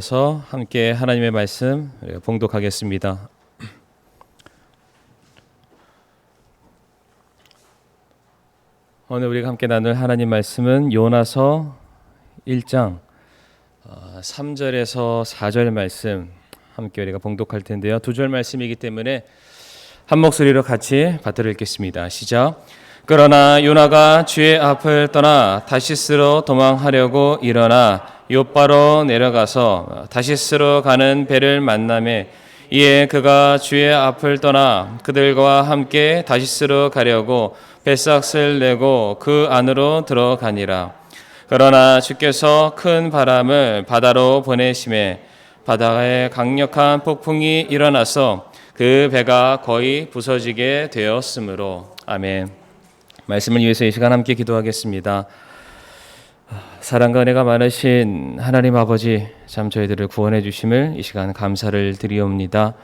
앉으셔서 함께 하나님의 말씀 봉독하겠습니다. 오늘 우리가 함께 나눌 하나님 말씀은 요나서 1장 3절에서 4절 말씀 함께 우리가 봉독할 텐데요. 두 절 말씀이기 때문에 한 목소리로 같이 받들어 읽겠습니다. 시작. 그러나 요나가 주의 앞을 떠나 다시스로 도망하려고 일어나 요바로 내려가서 다시스로 가는 배를 만남에 이에 그가 주의 앞을 떠나 그들과 함께 다시스로 가려고 뱃삭을 내고 그 안으로 들어가니라. 그러나 주께서 큰 바람을 바다로 보내심에 바다에 강력한 폭풍이 일어나서 그 배가 거의 부서지게 되었으므로 아멘. 말씀을 위해서 이 시간 함께 기도하겠습니다. 사랑과 은혜가 많으신 하나님 아버지 참 저희들을 구원해 주심을 이 시간 감사를 드리옵니다.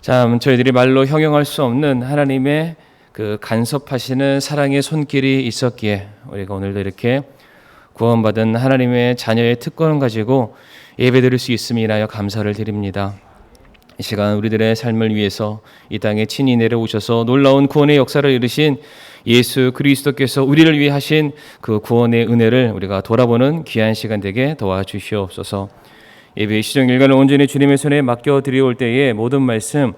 참 저희들이 말로 형용할 수 없는 하나님의 그 간섭하시는 사랑의 손길이 있었기에 우리가 오늘도 이렇게 구원받은 하나님의 자녀의 특권을 가지고 예배드릴 수 있음이나여 감사를 드립니다. 이 시간 우리들의 삶을 위해서 이 땅에 친히 내려오셔서 놀라운 구원의 역사를 이루신 예수 그리스도께서 우리를 위해 하신 그 구원의 은혜를 우리가 돌아보는 귀한 시간 되게 도와주시옵소서. 예배 시정 일간을 온전히 주님의 손에 맡겨 드리올 때에 모든 말씀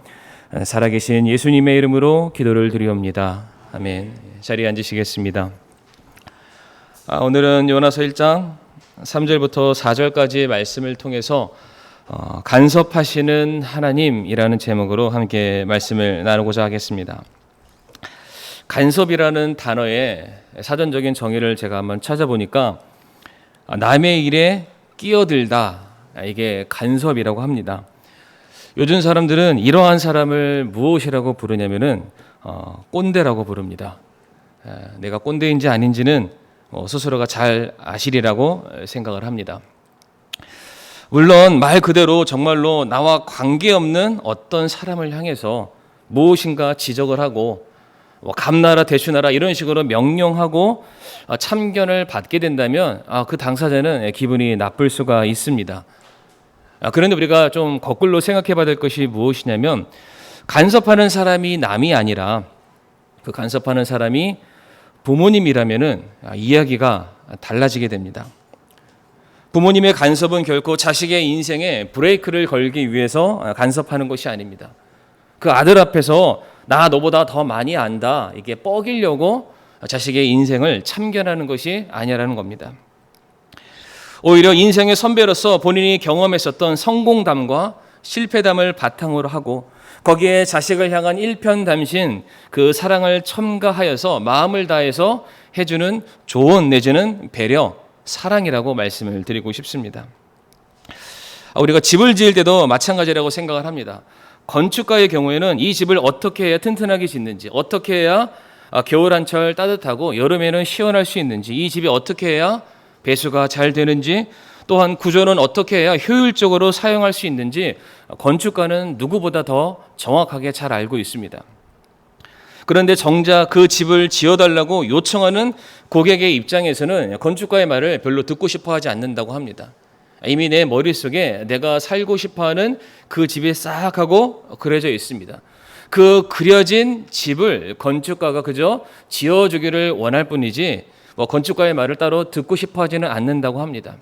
살아계신 예수님의 이름으로 기도를 드리옵니다. 아멘. 자리에 앉으시겠습니다. 아, 오늘은 요나서 1장 3절부터 4절까지의 말씀을 통해서 어, 간섭하시는 하나님이라는 제목으로 함께 말씀을 나누고자 하겠습니다. 간섭이라는 단어의 사전적인 정의를 제가 한번 찾아보니까 아, 남의 일에 끼어들다 이게 간섭이라고 합니다. 요즘 사람들은 이러한 사람을 무엇이라고 부르냐면은 어, 꼰대라고 부릅니다. 에, 내가 꼰대인지 아닌지는 어, 스스로가 잘 아시리라고 생각을 합니다. 물론 말 그대로 정말로 나와 관계없는 어떤 사람을 향해서 무엇인가 지적을 하고 뭐 감나라 대추나라 이런 식으로 명령하고 어, 참견을 받게 된다면 아, 그 당사자는 기분이 나쁠 수가 있습니다. 아, 그런데 우리가 좀 거꾸로 생각해 봐야 될 것이 무엇이냐면 간섭하는 사람이 남이 아니라 그 간섭하는 사람이 부모님이라면은 아, 이야기가 달라지게 됩니다. 부모님의 간섭은 결코 자식의 인생에 브레이크를 걸기 위해서 간섭하는 것이 아닙니다. 그 아들 앞에서 나 너보다 더 많이 안다 이게 뻐기려고 자식의 인생을 참견하는 것이 아니라는 겁니다. 오히려 인생의 선배로서 본인이 경험했었던 성공담과 실패담을 바탕으로 하고 거기에 자식을 향한 일편담신 그 사랑을 첨가하여서 마음을 다해서 해주는 조언 내지는 배려, 사랑이라고 말씀을 드리고 싶습니다. 아, 우리가 집을 지을 때도 마찬가지라고 생각을 합니다. 건축가의 경우에는 이 집을 어떻게 해야 튼튼하게 짓는지, 어떻게 해야 아, 겨울 한철 따뜻하고 여름에는 시원할 수 있는지, 이 집이 어떻게 해야 배수가 잘 되는지, 또한 구조는 어떻게 해야 효율적으로 사용할 수 있는지 건축가는 누구보다 더 정확하게 잘 알고 있습니다. 그런데 정작 그 집을 지어달라고 요청하는 고객의 입장에서는 건축가의 말을 별로 듣고 싶어 하지 않는다고 합니다. 이미 내 머릿속에 내가 살고 싶어 하는 그 집이 싹 하고 그려져 있습니다. 그 그려진 집을 건축가가 그저 지어주기를 원할 뿐이지 뭐 건축가의 말을 따로 듣고 싶어 하지는 않는다고 합니다.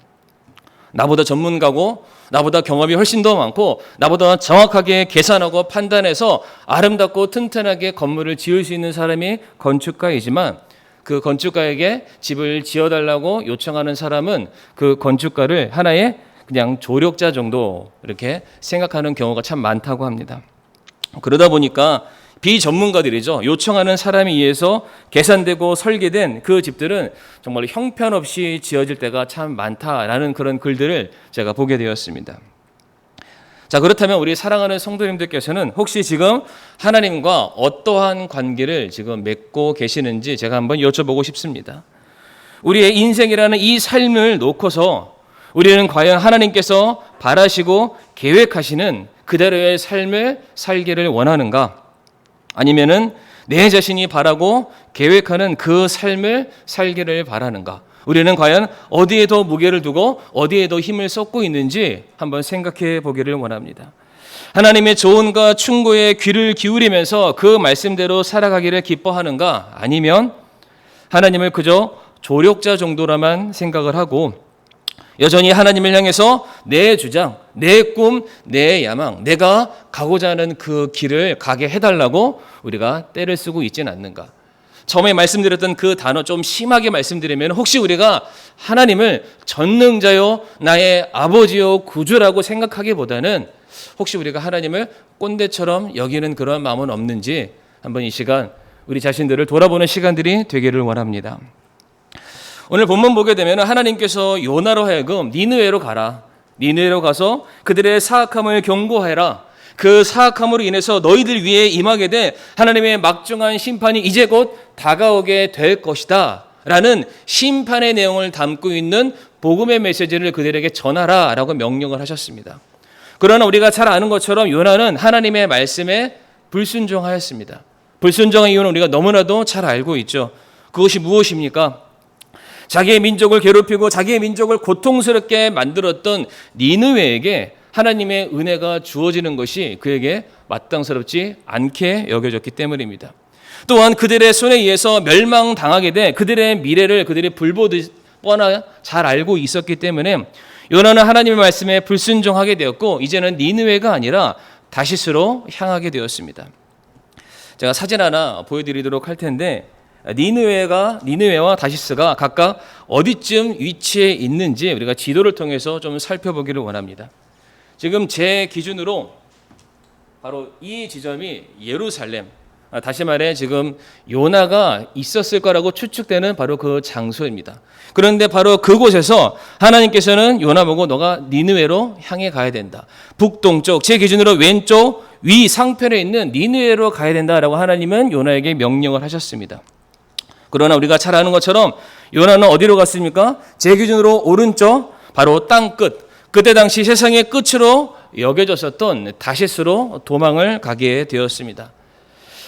나보다 전문가고 나보다 경험이 훨씬 더 많고 나보다 정확하게 계산하고 판단해서 아름답고 튼튼하게 건물을 지을 수 있는 사람이 건축가이지만 그 건축가에게 집을 지어달라고 요청하는 사람은 그 건축가를 하나의 그냥 조력자 정도 이렇게 생각하는 경우가 참 많다고 합니다. 그러다 보니까 비전문가들이죠. 요청하는 사람에 의해서 계산되고 설계된 그 집들은 정말 형편없이 지어질 때가 참 많다라는 그런 글들을 제가 보게 되었습니다. 자, 그렇다면 우리 사랑하는 성도님들께서는 혹시 지금 하나님과 어떠한 관계를 지금 맺고 계시는지 제가 한번 여쭤보고 싶습니다. 우리의 인생이라는 이 삶을 놓고서 우리는 과연 하나님께서 바라시고 계획하시는 그대로의 삶을 살기를 원하는가? 아니면은 내 자신이 바라고 계획하는 그 삶을 살기를 바라는가? 우리는 과연 어디에 더 무게를 두고 어디에 더 힘을 쏟고 있는지 한번 생각해 보기를 원합니다. 하나님의 조언과 충고에 귀를 기울이면서 그 말씀대로 살아가기를 기뻐하는가? 아니면 하나님을 그저 조력자 정도라만 생각을 하고 여전히 하나님을 향해서 내 주장, 내 꿈, 내 야망, 내가 가고자 하는 그 길을 가게 해달라고 우리가 때를 쓰고 있지는 않는가? 처음에 말씀드렸던 그 단어 좀 심하게 말씀드리면 혹시 우리가 하나님을 전능자요, 나의 아버지요, 구주라고 생각하기보다는 혹시 우리가 하나님을 꼰대처럼 여기는 그런 마음은 없는지 한번 이 시간 우리 자신들을 돌아보는 시간들이 되기를 원합니다. 오늘 본문 보게 되면 하나님께서 요나로 하여금 니느웨로 가라. 니느웨로 가서 그들의 사악함을 경고해라. 그 사악함으로 인해서 너희들 위에 임하게 된 하나님의 막중한 심판이 이제 곧 다가오게 될 것이다. 라는 심판의 내용을 담고 있는 복음의 메시지를 그들에게 전하라. 라고 명령을 하셨습니다. 그러나 우리가 잘 아는 것처럼 요나는 하나님의 말씀에 불순종하였습니다. 불순종한 이유는 우리가 너무나도 잘 알고 있죠. 그것이 무엇입니까? 자기의 민족을 괴롭히고 자기의 민족을 고통스럽게 만들었던 니느웨에게 하나님의 은혜가 주어지는 것이 그에게 마땅스럽지 않게 여겨졌기 때문입니다. 또한 그들의 손에 의해서 멸망당하게 돼 그들의 미래를 그들이 불보듯 뻔하 잘 알고 있었기 때문에 요나는 하나님의 말씀에 불순종하게 되었고 이제는 니느웨가 아니라 다시스로 향하게 되었습니다. 제가 사진 하나 보여드리도록 할 텐데 니느웨가 니느웨와 다시스가 각각 어디쯤 위치해 있는지 우리가 지도를 통해서 좀 살펴보기를 원합니다. 지금 제 기준으로 바로 이 지점이 예루살렘 아, 다시 말해 지금 요나가 있었을 거라고 추측되는 바로 그 장소입니다. 그런데 바로 그곳에서 하나님께서는 요나 보고 너가 니느웨로 향해 가야 된다. 북동쪽 제 기준으로 왼쪽 위 상편에 있는 니느웨로 가야 된다라고 하나님은 요나에게 명령을 하셨습니다. 그러나 우리가 잘 아는 것처럼 요나는 어디로 갔습니까? 제 기준으로 오른쪽 바로 땅 끝. 그때 당시 세상의 끝으로 여겨졌었던 다시스로 도망을 가게 되었습니다.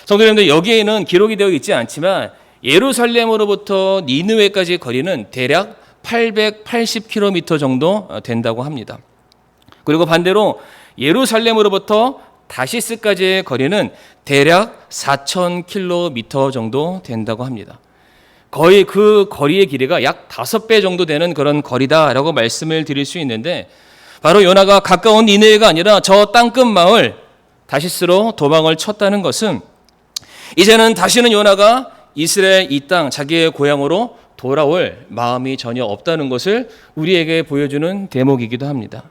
성도님들 여기에는 기록이 되어 있지 않지만 예루살렘으로부터 니느웨까지 거리는 대략 880km 정도 된다고 합니다. 그리고 반대로 예루살렘으로부터 다시스까지의 거리는 대략 4,000km 정도 된다고 합니다. 거의 그 거리의 길이가 약 다섯 배 정도 되는 그런 거리다라고 말씀을 드릴 수 있는데 바로 요나가 가까운 니네가 아니라 저 땅끝 마을 다시스로 도망을 쳤다는 것은 이제는 다시는 요나가 이스라엘 이 땅 자기의 고향으로 돌아올 마음이 전혀 없다는 것을 우리에게 보여주는 대목이기도 합니다.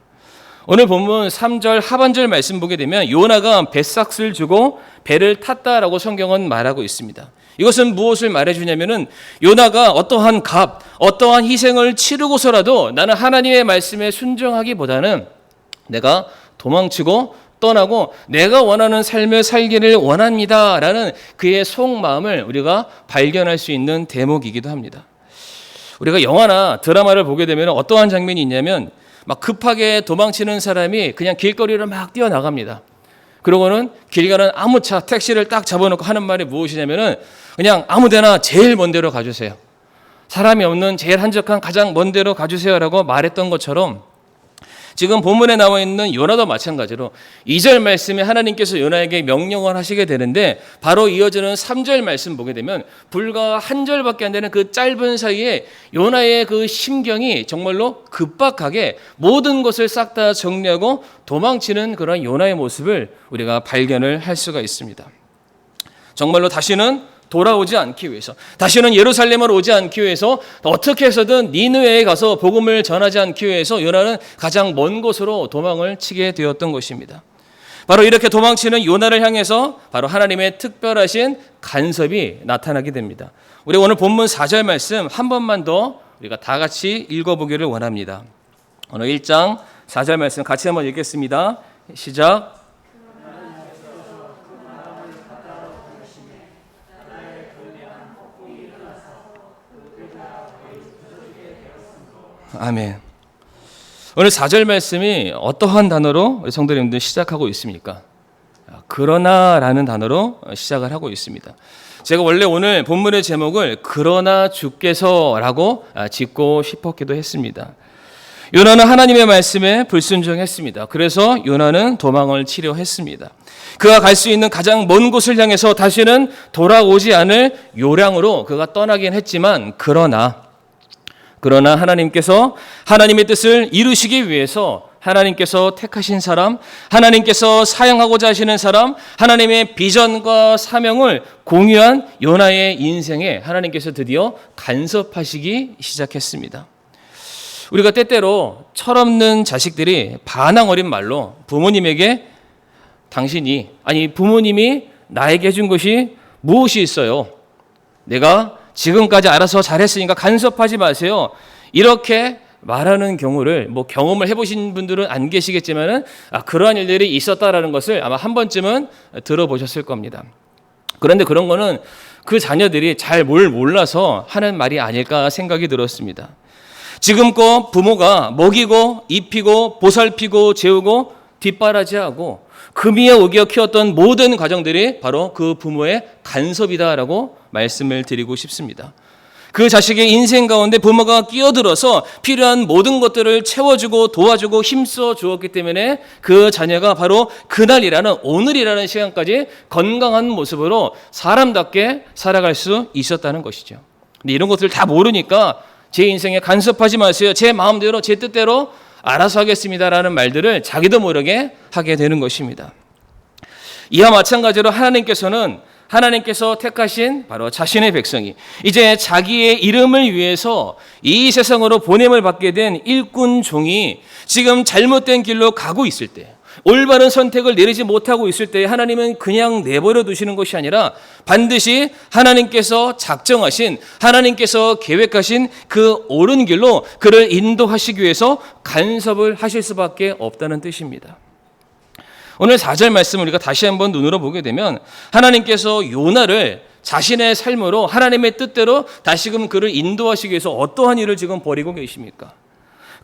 오늘 본문 3절 하반절 말씀 보게 되면 요나가 뱃삭을 주고 배를 탔다라고 성경은 말하고 있습니다. 이것은 무엇을 말해주냐면은 요나가 어떠한 값, 어떠한 희생을 치르고서라도 나는 하나님의 말씀에 순종하기보다는 내가 도망치고 떠나고 내가 원하는 삶을 살기를 원합니다 라는 그의 속마음을 우리가 발견할 수 있는 대목이기도 합니다. 우리가 영화나 드라마를 보게 되면 어떠한 장면이 있냐면 막 급하게 도망치는 사람이 그냥 길거리를 막 뛰어나갑니다. 그러고는 길 가는 아무 차 택시를 딱 잡아놓고 하는 말이 무엇이냐면은 그냥 아무 데나 제일 먼 데로 가주세요. 사람이 없는 제일 한적한 가장 먼 데로 가주세요라고 말했던 것처럼 지금 본문에 나와 있는 요나도 마찬가지로 2절 말씀에 하나님께서 요나에게 명령을 하시게 되는데 바로 이어지는 3절 말씀 보게 되면 불과 한 절밖에 안 되는 그 짧은 사이에 요나의 그 심경이 정말로 급박하게 모든 것을 싹 다 정리하고 도망치는 그런 요나의 모습을 우리가 발견을 할 수가 있습니다. 정말로 다시는 돌아오지 않기 위해서 다시는 예루살렘으로 오지 않기 위해서 어떻게 해서든 니느웨에 가서 복음을 전하지 않기 위해서 요나는 가장 먼 곳으로 도망을 치게 되었던 것입니다. 바로 이렇게 도망치는 요나를 향해서 바로 하나님의 특별하신 간섭이 나타나게 됩니다. 우리 오늘 본문 4절 말씀 한 번만 더 우리가 다 같이 읽어보기를 원합니다. 오늘 1장 4절 말씀 같이 한번 읽겠습니다. 시작. 아멘. 오늘 4절 말씀이 어떠한 단어로 성도님들 시작하고 있습니까? 그러나라는 단어로 시작을 하고 있습니다. 제가 원래 오늘 본문의 제목을 그러나 주께서라고 짓고 싶었기도 했습니다. 요나는 하나님의 말씀에 불순종했습니다. 그래서 요나는 도망을 치려 했습니다. 그가 갈 수 있는 가장 먼 곳을 향해서 다시는 돌아오지 않을 요량으로 그가 떠나긴 했지만 그러나 그러나 하나님께서 하나님의 뜻을 이루시기 위해서 하나님께서 택하신 사람, 하나님께서 사용하고자 하시는 사람, 하나님의 비전과 사명을 공유한 요나의 인생에 하나님께서 드디어 간섭하시기 시작했습니다. 우리가 때때로 철없는 자식들이 반항 어린 말로 부모님에게 당신이 아니 부모님이 나에게 해준 것이 무엇이 있어요? 내가 지금까지 알아서 잘했으니까 간섭하지 마세요. 이렇게 말하는 경우를 뭐 경험을 해보신 분들은 안 계시겠지만은 아, 그러한 일들이 있었다라는 것을 아마 한 번쯤은 들어보셨을 겁니다. 그런데 그런 거는 그 자녀들이 잘 뭘 몰라서 하는 말이 아닐까 생각이 들었습니다. 지금껏 부모가 먹이고 입히고 보살피고 재우고 뒷바라지하고 금이에 오겨 키웠던 모든 과정들이 바로 그 부모의 간섭이다라고 말씀을 드리고 싶습니다. 그 자식의 인생 가운데 부모가 끼어들어서 필요한 모든 것들을 채워주고 도와주고 힘써 주었기 때문에 그 자녀가 바로 그날이라는 오늘이라는 시간까지 건강한 모습으로 사람답게 살아갈 수 있었다는 것이죠. 근데 이런 것들을 다 모르니까 제 인생에 간섭하지 마세요. 제 마음대로 제 뜻대로 알아서 하겠습니다라는 말들을 자기도 모르게 하게 되는 것입니다. 이와 마찬가지로 하나님께서는 하나님께서 택하신 바로 자신의 백성이 이제 자기의 이름을 위해서 이 세상으로 보냄을 받게 된 일꾼 종이 지금 잘못된 길로 가고 있을 때 올바른 선택을 내리지 못하고 있을 때 하나님은 그냥 내버려 두시는 것이 아니라 반드시 하나님께서 작정하신 하나님께서 계획하신 그 옳은 길로 그를 인도하시기 위해서 간섭을 하실 수밖에 없다는 뜻입니다. 오늘 4절 말씀을 우리가 다시 한번 눈으로 보게 되면 하나님께서 요나를 자신의 삶으로 하나님의 뜻대로 다시금 그를 인도하시기 위해서 어떠한 일을 지금 벌이고 계십니까?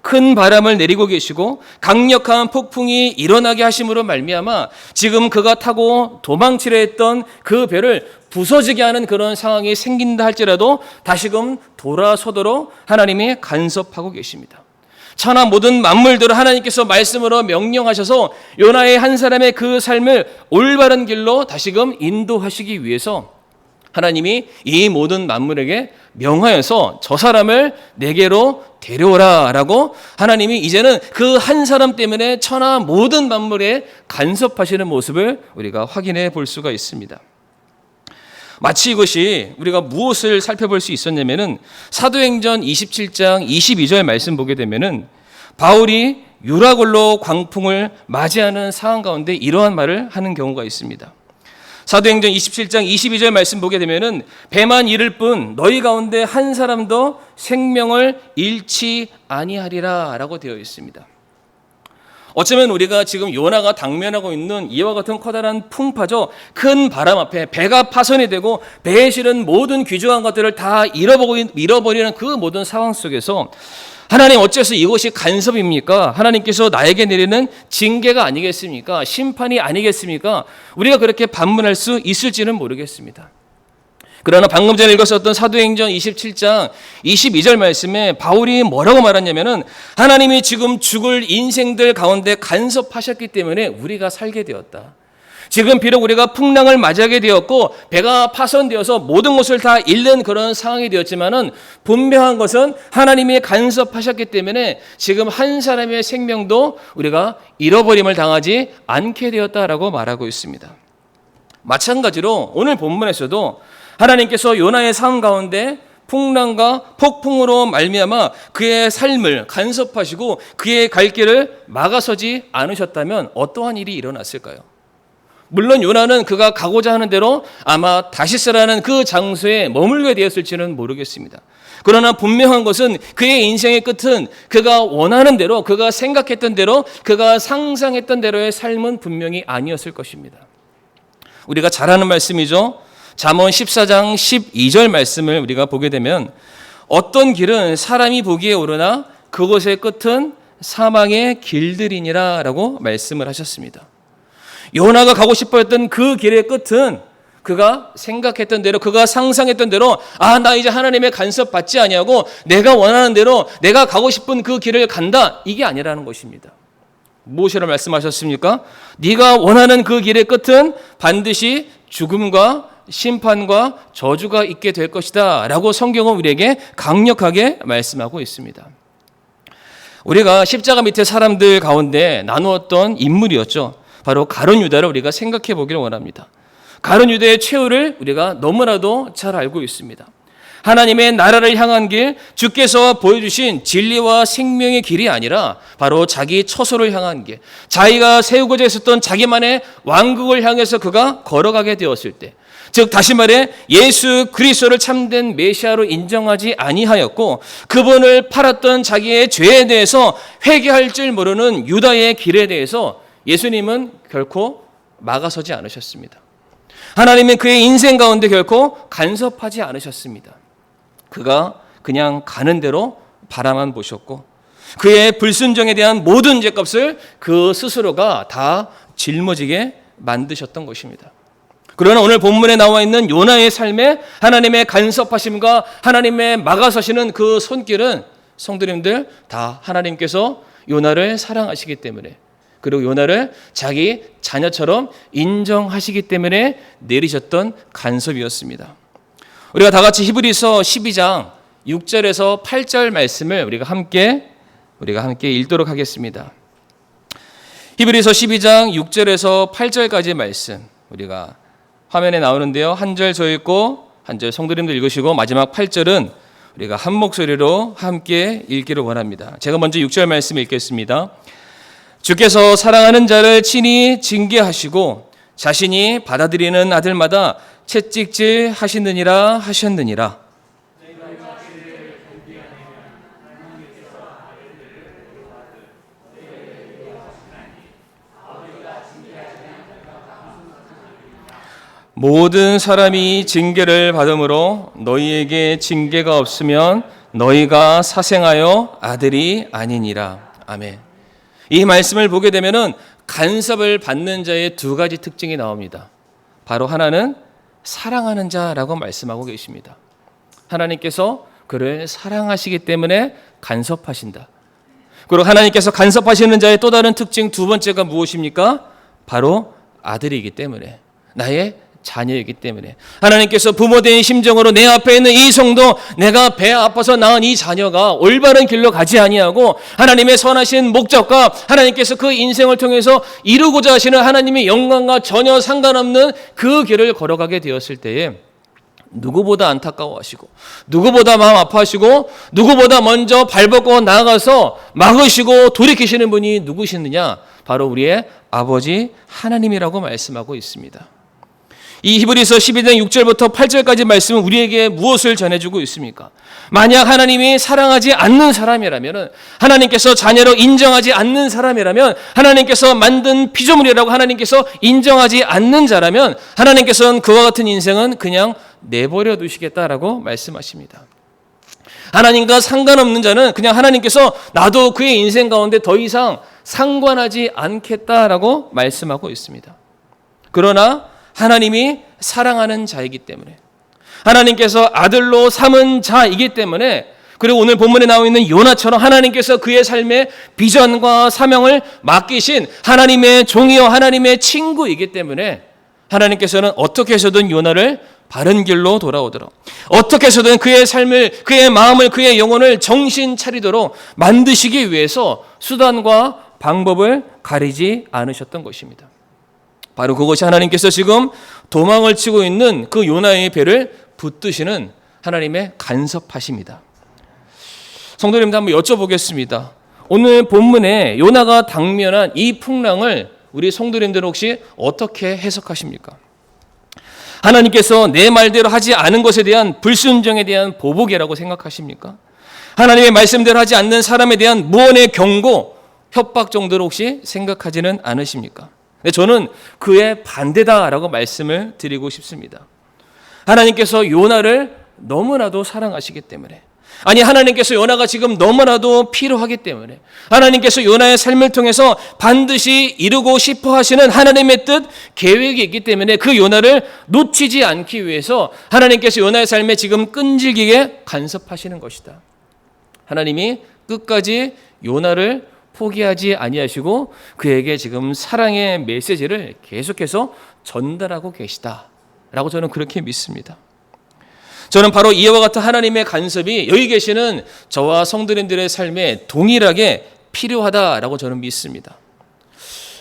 큰 바람을 내리고 계시고 강력한 폭풍이 일어나게 하심으로 말미암아 지금 그가 타고 도망치려 했던 그 배를 부서지게 하는 그런 상황이 생긴다 할지라도 다시금 돌아서도록 하나님이 간섭하고 계십니다. 천하 모든 만물들을 하나님께서 말씀으로 명령하셔서 요나의 한 사람의 그 삶을 올바른 길로 다시금 인도하시기 위해서 하나님이 이 모든 만물에게 명하여서 저 사람을 내게로 데려오라 라고 하나님이 이제는 그 한 사람 때문에 천하 모든 만물에 간섭하시는 모습을 우리가 확인해 볼 수가 있습니다. 마치 이것이 우리가 무엇을 살펴볼 수 있었냐면은 사도행전 27장 22절 말씀 보게 되면은 바울이 유라굴로 광풍을 맞이하는 상황 가운데 이러한 말을 하는 경우가 있습니다. 사도행전 27장 22절 말씀 보게 되면은 배만 잃을 뿐 너희 가운데 한 사람도 생명을 잃지 아니하리라라고 되어 있습니다. 어쩌면 우리가 지금 요나가 당면하고 있는 이와 같은 커다란 풍파죠. 큰 바람 앞에 배가 파손이 되고 배에 실은 모든 귀중한 것들을 다 잃어버리는 그 모든 상황 속에서 하나님 어째서 이것이 간섭입니까? 하나님께서 나에게 내리는 징계가 아니겠습니까? 심판이 아니겠습니까? 우리가 그렇게 반문할 수 있을지는 모르겠습니다. 그러나 방금 전에 읽었었던 사도행전 27장 22절 말씀에 바울이 뭐라고 말했냐면은 하나님이 지금 죽을 인생들 가운데 간섭하셨기 때문에 우리가 살게 되었다. 지금 비록 우리가 풍랑을 맞이하게 되었고 배가 파손되어서 모든 것을 다 잃는 그런 상황이 되었지만은 분명한 것은 하나님이 간섭하셨기 때문에 지금 한 사람의 생명도 우리가 잃어버림을 당하지 않게 되었다라고 말하고 있습니다. 마찬가지로 오늘 본문에서도 하나님께서 요나의 삶 가운데 풍랑과 폭풍으로 말미암아 그의 삶을 간섭하시고 그의 갈 길을 막아서지 않으셨다면 어떠한 일이 일어났을까요? 물론 요나는 그가 가고자 하는 대로 아마 다시스라는 그 장소에 머물게 되었을지는 모르겠습니다. 그러나 분명한 것은 그의 인생의 끝은 그가 원하는 대로, 그가 생각했던 대로, 그가 상상했던 대로의 삶은 분명히 아니었을 것입니다. 우리가 잘 아는 말씀이죠. 잠언 14장 12절 말씀을 우리가 보게 되면 어떤 길은 사람이 보기에 오르나 그곳의 끝은 사망의 길들이니라라고 말씀을 하셨습니다. 요나가 가고 싶어 했던 그 길의 끝은 그가 생각했던 대로 그가 상상했던 대로 아 나 이제 하나님의 간섭 받지 아니하고 내가 원하는 대로 내가 가고 싶은 그 길을 간다 이게 아니라는 것입니다. 무엇이라 말씀하셨습니까? 네가 원하는 그 길의 끝은 반드시 죽음과 심판과 저주가 있게 될 것이다 라고 성경은 우리에게 강력하게 말씀하고 있습니다. 우리가 십자가 밑에 사람들 가운데 나누었던 인물이었죠. 바로 가론 유다를 우리가 생각해 보기를 원합니다. 가론 유다의 최후를 우리가 너무나도 잘 알고 있습니다. 하나님의 나라를 향한 길, 주께서 보여주신 진리와 생명의 길이 아니라 바로 자기 처소를 향한 길, 자기가 세우고자 했었던 자기만의 왕국을 향해서 그가 걸어가게 되었을 때, 즉 다시 말해 예수 그리스도를 참된 메시아로 인정하지 아니하였고 그분을 팔았던 자기의 죄에 대해서 회개할 줄 모르는 유다의 길에 대해서 예수님은 결코 막아서지 않으셨습니다. 하나님은 그의 인생 가운데 결코 간섭하지 않으셨습니다. 그가 그냥 가는 대로 바라만 보셨고 그의 불순종에 대한 모든 죄값을 그 스스로가 다 짊어지게 만드셨던 것입니다. 그러나 오늘 본문에 나와 있는 요나의 삶에 하나님의 간섭하심과 하나님의 막아서시는 그 손길은 성도님들 다 하나님께서 요나를 사랑하시기 때문에 그리고 요나를 자기 자녀처럼 인정하시기 때문에 내리셨던 간섭이었습니다. 우리가 다 같이 히브리서 12장 6절에서 8절 말씀을 우리가 함께 우리가 함께 읽도록 하겠습니다. 히브리서 12장 6절에서 8절까지 말씀 우리가 화면에 나오는데요. 한 절 저 읽고 한 절 성도님들 읽으시고 마지막 8절은 우리가 한 목소리로 함께 읽기를 원합니다. 제가 먼저 6절 말씀 읽겠습니다. 주께서 사랑하는 자를 친히 징계하시고 자신이 받아들이는 아들마다 채찍질 하시느니라 하셨느니라. 모든 사람이 징계를 받음으로 너희에게 징계가 없으면 너희가 사생하여 아들이 아니니라. 아멘. 이 말씀을 보게 되면은 간섭을 받는 자의 두 가지 특징이 나옵니다. 바로 하나는 사랑하는 자라고 말씀하고 계십니다. 하나님께서 그를 사랑하시기 때문에 간섭하신다. 그리고 하나님께서 간섭하시는 자의 또 다른 특징 두 번째가 무엇입니까? 바로 아들이기 때문에 나의 자녀이기 때문에 하나님께서 부모된 심정으로 내 앞에 있는 이 성도 내가 배 아파서 낳은 이 자녀가 올바른 길로 가지 아니하고 하나님의 선하신 목적과 하나님께서 그 인생을 통해서 이루고자 하시는 하나님의 영광과 전혀 상관없는 그 길을 걸어가게 되었을 때에 누구보다 안타까워하시고 누구보다 마음 아파하시고 누구보다 먼저 발벗고 나아가서 막으시고 돌이키시는 분이 누구시느냐 바로 우리의 아버지 하나님이라고 말씀하고 있습니다. 이 히브리서 12장 6절부터 8절까지 말씀은 우리에게 무엇을 전해주고 있습니까? 만약 하나님이 사랑하지 않는 사람이라면 하나님께서 자녀로 인정하지 않는 사람이라면 하나님께서 만든 피조물이라고 하나님께서 인정하지 않는 자라면 하나님께서는 그와 같은 인생은 그냥 내버려 두시겠다라고 말씀하십니다. 하나님과 상관없는 자는 그냥 하나님께서 나도 그의 인생 가운데 더 이상 상관하지 않겠다라고 말씀하고 있습니다. 그러나 하나님이 사랑하는 자이기 때문에 하나님께서 아들로 삼은 자이기 때문에 그리고 오늘 본문에 나와 있는 요나처럼 하나님께서 그의 삶의 비전과 사명을 맡기신 하나님의 종이요 하나님의 친구이기 때문에 하나님께서는 어떻게 해서든 요나를 바른 길로 돌아오도록 어떻게 해서든 그의 삶을 그의 마음을 그의 영혼을 정신 차리도록 만드시기 위해서 수단과 방법을 가리지 않으셨던 것입니다. 바로 그것이 하나님께서 지금 도망을 치고 있는 그 요나의 배를 붙드시는 하나님의 간섭하십니다. 성도님들 한번 여쭤보겠습니다. 오늘 본문에 요나가 당면한 이 풍랑을 우리 성도님들 혹시 어떻게 해석하십니까? 하나님께서 내 말대로 하지 않은 것에 대한 불순종에 대한 보복이라고 생각하십니까? 하나님의 말씀대로 하지 않는 사람에 대한 무언의 경고, 협박 정도로 혹시 생각하지는 않으십니까? 네, 저는 그의 반대다라고 말씀을 드리고 싶습니다. 하나님께서 요나를 너무나도 사랑하시기 때문에 아니 하나님께서 요나가 지금 너무나도 필요하기 때문에 하나님께서 요나의 삶을 통해서 반드시 이루고 싶어 하시는 하나님의 뜻 계획이 있기 때문에 그 요나를 놓치지 않기 위해서 하나님께서 요나의 삶에 지금 끈질기게 간섭하시는 것이다. 하나님이 끝까지 요나를 포기하지 아니하시고 그에게 지금 사랑의 메시지를 계속해서 전달하고 계시다라고 저는 그렇게 믿습니다. 저는 바로 이와 같은 하나님의 간섭이 여기 계시는 저와 성도님들의 삶에 동일하게 필요하다라고 저는 믿습니다.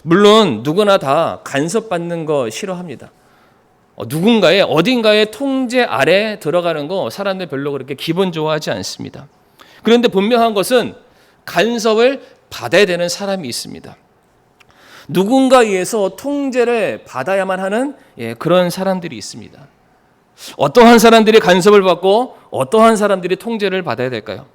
물론 누구나 다 간섭받는 거 싫어합니다. 어, 누군가의 어딘가의 통제 아래 들어가는 거 사람들 별로 그렇게 기분 좋아하지 않습니다. 그런데 분명한 것은 간섭을 받아야 되는 사람이 있습니다. 누군가에 의해서 통제를 받아야만 하는 예, 그런 사람들이 있습니다. 어떠한 사람들이 간섭을 받고 어떠한 사람들이 통제를 받아야 될까요?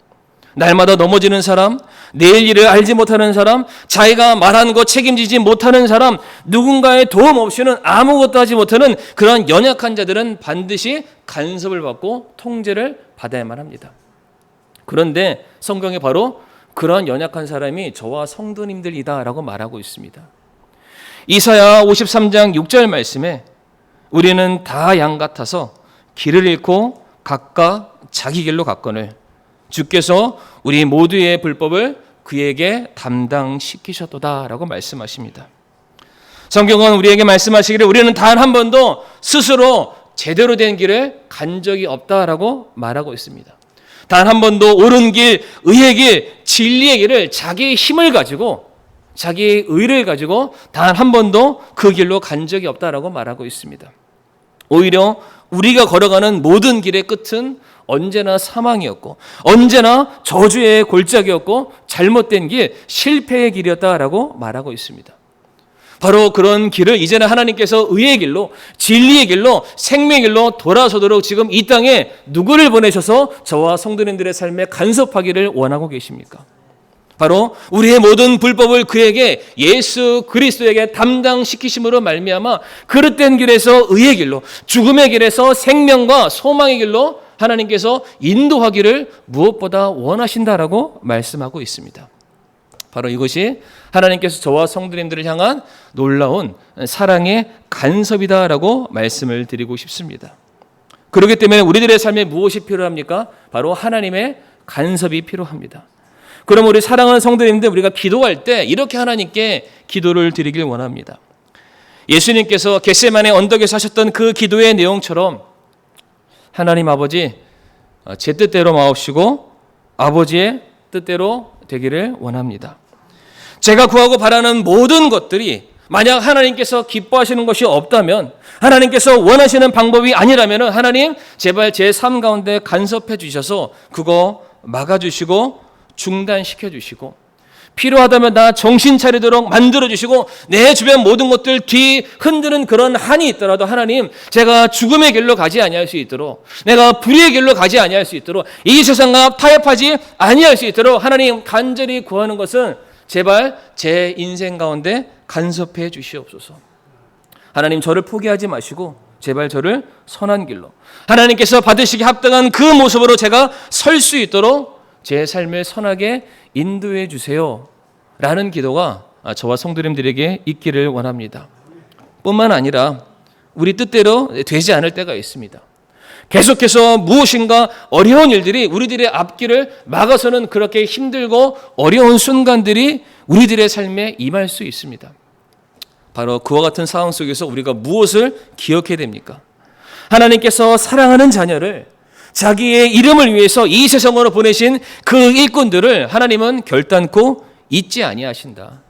날마다 넘어지는 사람, 내일 일을 알지 못하는 사람, 자기가 말하는 거 책임지지 못하는 사람, 누군가의 도움 없이는 아무것도 하지 못하는 그런 연약한 자들은 반드시 간섭을 받고 통제를 받아야만 합니다. 그런데 성경에 바로 그런 연약한 사람이 저와 성도님들이다라고 말하고 있습니다. 이사야 53장 6절 말씀에 우리는 다 양 같아서 길을 잃고 각각 자기 길로 갔거늘 주께서 우리 모두의 불법을 그에게 담당시키셨도다라고 말씀하십니다. 성경은 우리에게 말씀하시기를 우리는 단 한 번도 스스로 제대로 된 길을 간 적이 없다라고 말하고 있습니다. 단 한 번도 옳은 길, 의의 길, 진리의 길을 자기의 힘을 가지고 자기의 의를 가지고 단 한 번도 그 길로 간 적이 없다라고 말하고 있습니다. 오히려 우리가 걸어가는 모든 길의 끝은 언제나 사망이었고 언제나 저주의 골짜기였고 잘못된 길, 실패의 길이었다라고 말하고 있습니다. 바로 그런 길을 이제는 하나님께서 의의 길로 진리의 길로 생명의 길로 돌아서도록 지금 이 땅에 누구를 보내셔서 저와 성도님들의 삶에 간섭하기를 원하고 계십니까? 바로 우리의 모든 불법을 그에게 예수 그리스도에게 담당시키심으로 말미암아 그릇된 길에서 의의 길로 죽음의 길에서 생명과 소망의 길로 하나님께서 인도하기를 무엇보다 원하신다라고 말씀하고 있습니다. 바로 이것이 하나님께서 저와 성도님들을 향한 놀라운 사랑의 간섭이다라고 말씀을 드리고 싶습니다. 그렇기 때문에 우리들의 삶에 무엇이 필요합니까? 바로 하나님의 간섭이 필요합니다. 그럼 우리 사랑하는 성도님들 우리가 기도할 때 이렇게 하나님께 기도를 드리길 원합니다. 예수님께서 겟세만의 언덕에서 하셨던 그 기도의 내용처럼 하나님 아버지 제 뜻대로 마옵시고 아버지의 뜻대로 되기를 원합니다. 제가 구하고 바라는 모든 것들이 만약 하나님께서 기뻐하시는 것이 없다면 하나님께서 원하시는 방법이 아니라면 하나님 제발 제 삶 가운데 간섭해 주셔서 그거 막아 주시고 중단시켜 주시고 필요하다면 나 정신 차리도록 만들어 주시고 내 주변 모든 것들 뒤 흔드는 그런 한이 있더라도 하나님 제가 죽음의 길로 가지 아니할 수 있도록 내가 불의의 길로 가지 아니할 수 있도록 이 세상과 타협하지 아니할 수 있도록 하나님 간절히 구하는 것은 제발 제 인생 가운데 간섭해 주시옵소서. 하나님 저를 포기하지 마시고 제발 저를 선한 길로 하나님께서 받으시기 합당한 그 모습으로 제가 설 수 있도록 제 삶을 선하게 인도해 주세요. 라는 기도가 저와 성도님들에게 있기를 원합니다. 뿐만 아니라 우리 뜻대로 되지 않을 때가 있습니다. 계속해서 무엇인가 어려운 일들이 우리들의 앞길을 막아서는 그렇게 힘들고 어려운 순간들이 우리들의 삶에 임할 수 있습니다. 바로 그와 같은 상황 속에서 우리가 무엇을 기억해야 됩니까? 하나님께서 사랑하는 자녀를 자기의 이름을 위해서 이 세상으로 보내신 그 일꾼들을 하나님은 결단코 잊지 아니하신다.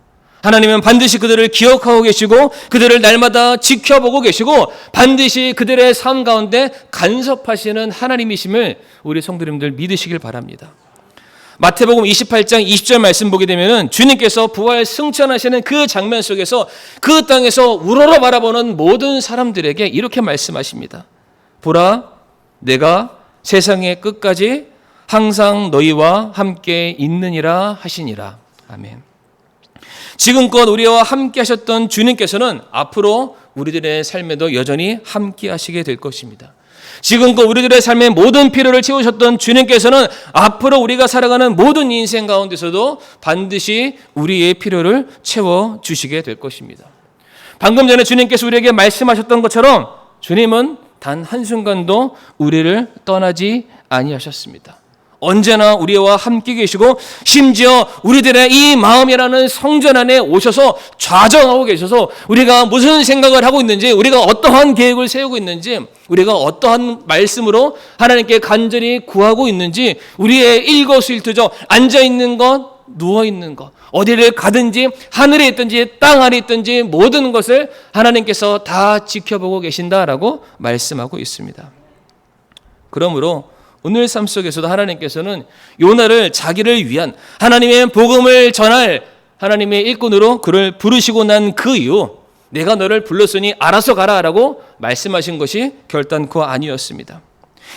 하나님은 반드시 그들을 기억하고 계시고 그들을 날마다 지켜보고 계시고 반드시 그들의 삶 가운데 간섭하시는 하나님이심을 우리 성도님들 믿으시길 바랍니다. 마태복음 28장 20절 말씀 보게 되면은 주님께서 부활 승천하시는 그 장면 속에서 그 땅에서 우러러 바라보는 모든 사람들에게 이렇게 말씀하십니다. 보라, 내가 세상의 끝까지 항상 너희와 함께 있느니라 하시니라. 아멘. 지금껏 우리와 함께 하셨던 주님께서는 앞으로 우리들의 삶에도 여전히 함께 하시게 될 것입니다. 지금껏 우리들의 삶의 모든 필요를 채우셨던 주님께서는 앞으로 우리가 살아가는 모든 인생 가운데서도 반드시 우리의 필요를 채워 주시게 될 것입니다. 방금 전에 주님께서 우리에게 말씀하셨던 것처럼 주님은 단 한순간도 우리를 떠나지 아니하셨습니다. 언제나 우리와 함께 계시고 심지어 우리들의 이 마음이라는 성전 안에 오셔서 좌정하고 계셔서 우리가 무슨 생각을 하고 있는지 우리가 어떠한 계획을 세우고 있는지 우리가 어떠한 말씀으로 하나님께 간절히 구하고 있는지 우리의 일거수일투족 앉아 있는 것 누워 있는 것 어디를 가든지 하늘에 있든지 땅 아래 있든지 모든 것을 하나님께서 다 지켜보고 계신다라고 말씀하고 있습니다. 그러므로 오늘 삶 속에서도 하나님께서는 요나를 자기를 위한 하나님의 복음을 전할 하나님의 일꾼으로 그를 부르시고 난 그 이후 내가 너를 불렀으니 알아서 가라라고 말씀하신 것이 결단코 아니었습니다.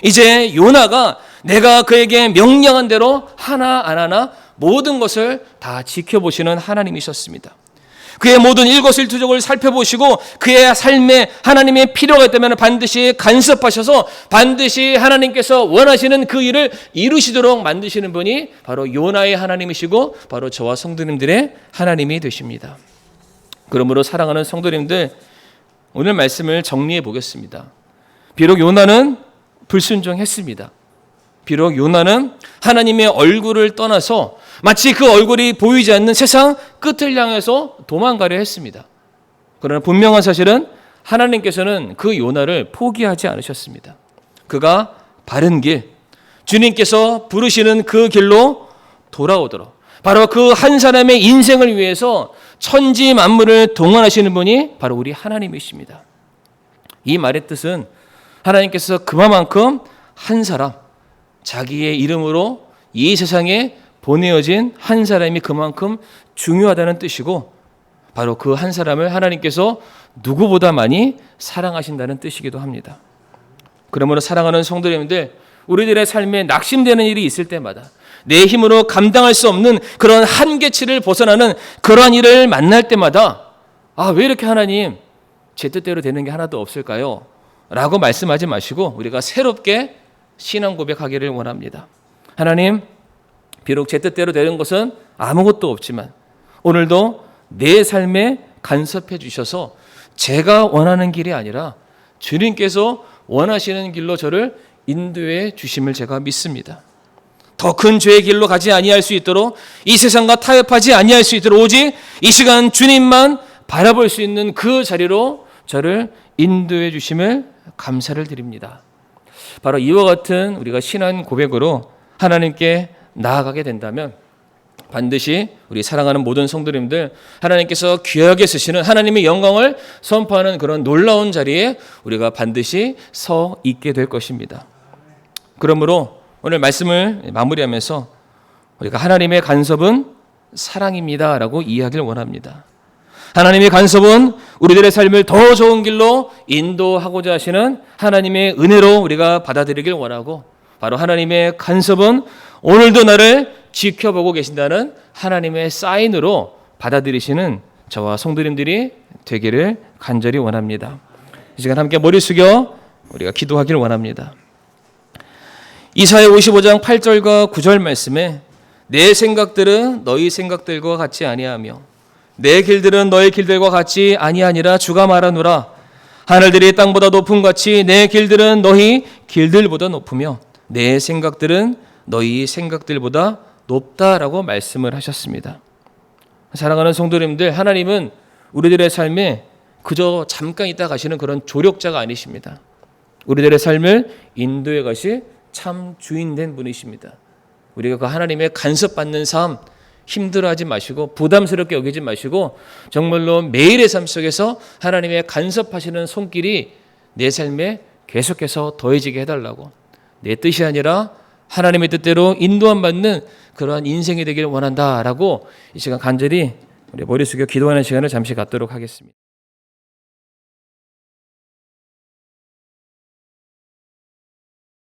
이제 요나가 내가 그에게 명령한 대로 하나 안 하나 모든 것을 다 지켜보시는 하나님이셨습니다. 그의 모든 일거수일투족을 살펴보시고 그의 삶에 하나님의 필요가 있다면 반드시 간섭하셔서 반드시 하나님께서 원하시는 그 일을 이루시도록 만드시는 분이 바로 요나의 하나님이시고 바로 저와 성도님들의 하나님이 되십니다. 그러므로 사랑하는 성도님들 오늘 말씀을 정리해 보겠습니다. 비록 요나는 불순종했습니다. 비록 요나는 하나님의 얼굴을 떠나서 마치 그 얼굴이 보이지 않는 세상 끝을 향해서 도망가려 했습니다. 그러나 분명한 사실은 하나님께서는 그 요나를 포기하지 않으셨습니다. 그가 바른 길, 주님께서 부르시는 그 길로 돌아오도록 바로 그 한 사람의 인생을 위해서 천지 만물을 동원하시는 분이 바로 우리 하나님이십니다. 이 말의 뜻은 하나님께서 그만큼 한 사람, 자기의 이름으로 이 세상에 보내어진 한 사람이 그만큼 중요하다는 뜻이고 바로 그 한 사람을 하나님께서 누구보다 많이 사랑하신다는 뜻이기도 합니다. 그러므로 사랑하는 성도님들 우리들의 삶에 낙심되는 일이 있을 때마다 내 힘으로 감당할 수 없는 그런 한계치를 벗어나는 그러한 일을 만날 때마다 아, 왜 이렇게 하나님 제 뜻대로 되는 게 하나도 없을까요? 라고 말씀하지 마시고 우리가 새롭게 신앙 고백하기를 원합니다. 하나님, 비록 제 뜻대로 되는 것은 아무것도 없지만 오늘도 내 삶에 간섭해 주셔서 제가 원하는 길이 아니라 주님께서 원하시는 길로 저를 인도해 주심을 제가 믿습니다. 더 큰 죄의 길로 가지 아니할 수 있도록 이 세상과 타협하지 아니할 수 있도록 오직 이 시간 주님만 바라볼 수 있는 그 자리로 저를 인도해 주심을 감사를 드립니다. 바로 이와 같은 우리가 신앙 고백으로 하나님께 나아가게 된다면 반드시 우리 사랑하는 모든 성도님들 하나님께서 귀하게 쓰시는 하나님의 영광을 선포하는 그런 놀라운 자리에 우리가 반드시 서 있게 될 것입니다. 그러므로 오늘 말씀을 마무리하면서 우리가 하나님의 간섭은 사랑입니다라고 이해하길 원합니다. 하나님의 간섭은 우리들의 삶을 더 좋은 길로 인도하고자 하시는 하나님의 은혜로 우리가 받아들이길 원하고 바로 하나님의 간섭은 오늘도 나를 지켜보고 계신다는 하나님의 사인으로 받아들이시는 저와 성도님들이 되기를 간절히 원합니다. 이 시간 함께 머리 숙여 우리가 기도하기를 원합니다. 이사야 55장 8절과 9절 말씀에 내 생각들은 너희 생각들과 같지 아니하며 내 길들은 너의 길들과 같이 아니하니라 주가 말하노라 하늘들이 땅보다 높은 같이 내 길들은 너희 길들보다 높으며 내 생각들은 너희 생각들보다 높다라고 말씀을 하셨습니다. 사랑하는 성도님들 하나님은 우리들의 삶에 그저 잠깐 있다 가시는 그런 조력자가 아니십니다. 우리들의 삶을 인도해 가실 참 주인 된 분이십니다. 우리가 그 하나님의 간섭받는 삶 힘들어하지 마시고 부담스럽게 여기지 마시고 정말로 매일의 삶 속에서 하나님의 간섭하시는 손길이 내 삶에 계속해서 더해지게 해달라고 내 뜻이 아니라 하나님의 뜻대로 인도함 받는 그러한 인생이 되기를 원한다라고 이 시간 간절히 우리 머리 숙여 기도하는 시간을 잠시 갖도록 하겠습니다.